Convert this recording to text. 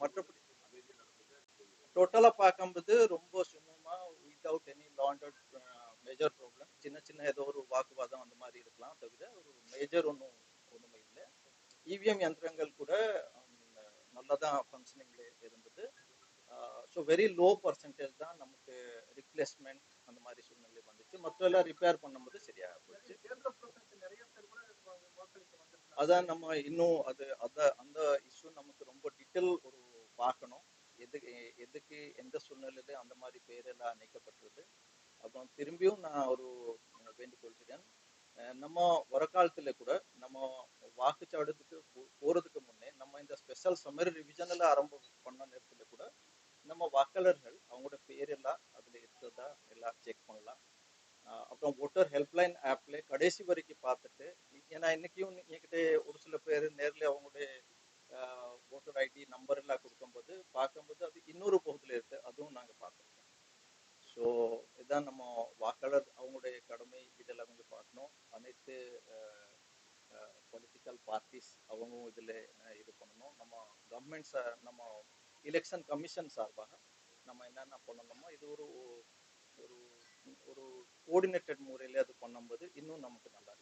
மற்றபடி டோட்டலாக பார்க்கும்போது ரொம்ப சுமூகமா without any landed major problem சின்ன சின்ன ஏதோ ஒரு வாக்குவாதம் அந்த மாதிரி இருக்கலாம் தவிர ஒரு மேஜர் ஒன்றும் ஒன்றுமே இல்லை. இவிஎம் யந்திரங்கள் கூட நல்லா தான் ஃபங்க்ஷனிங்ல இருந்தது. ஸோ வெரி லோ பர்சன்டேஜ் தான் நமக்கு ரிப்ளேஸ்மெண்ட் அந்த மாதிரி சூழ்நிலை வந்துச்சு. மற்ற எல்லாம் ரிப்பேர் பண்ணும்போது சரியாக போச்சு. அதான் நம்ம இன்னும் அது அத அந்த இஷ்யூ நமக்கு ரொம்ப டீட்டெயில் ஒரு பார்க்கணும். எதுக்கு எதுக்கு எந்த சூழ்நிலையில அந்த மாதிரி பேரெல்லாம் நீக்கப்பட்டிருது அப்புறம் திரும்பியும் நான் ஒரு வேண்டிக்கொள்கிறேன் நம்ம வர காலத்துல கூட நம்ம வாக்குச்சாவடத்துக்கு போ- போறதுக்கு முன்னே நம்ம இந்த ஸ்பெஷல் சம்மர் ரிவிஜனில் ஆரம்பம் பண்ண நேரத்துல கூட நம்ம வாக்காளர்கள் அவங்களோட பேர் எல்லாம் அதுல இருக்கிறதா எல்லாம் செக் பண்ணலாம். அப்புறம் ஓட்டர் ஹெல்ப்லைன் ஆப்ல கடைசி வரைக்கும் பார்த்துட்டு ஏன்னா இன்னைக்கும் என்கிட்ட ஒரு சில பேர் நேரில் அவங்களுடைய ஓட்டர் ஐடி நம்பர் எல்லாம் கொடுக்கும்போது அது இன்னொரு பகுதியில் இருக்கு அதுவும் நாங்க பார்த்துருக்கோம் ஸோ இதான் நம்ம வாக்காளர் அவங்களுடைய கடமை இதெல்லாம் கொஞ்சம் பார்க்கணும். அனைத்து பொலிட்டிக்கல் பார்ட்டிஸ் அவங்களும் இதில் இது பண்ணணும். நம்ம கவர்மெண்ட் நம்ம எலெக்ஷன் கமிஷன் சார்பாக நம்ம என்னென்ன பண்ணணுமோ இது ஒரு ஒரு ஒரு கோஆர்டினேட்டட் முறையில் அது பண்ணும்போது இன்னும் நமக்கு நல்லா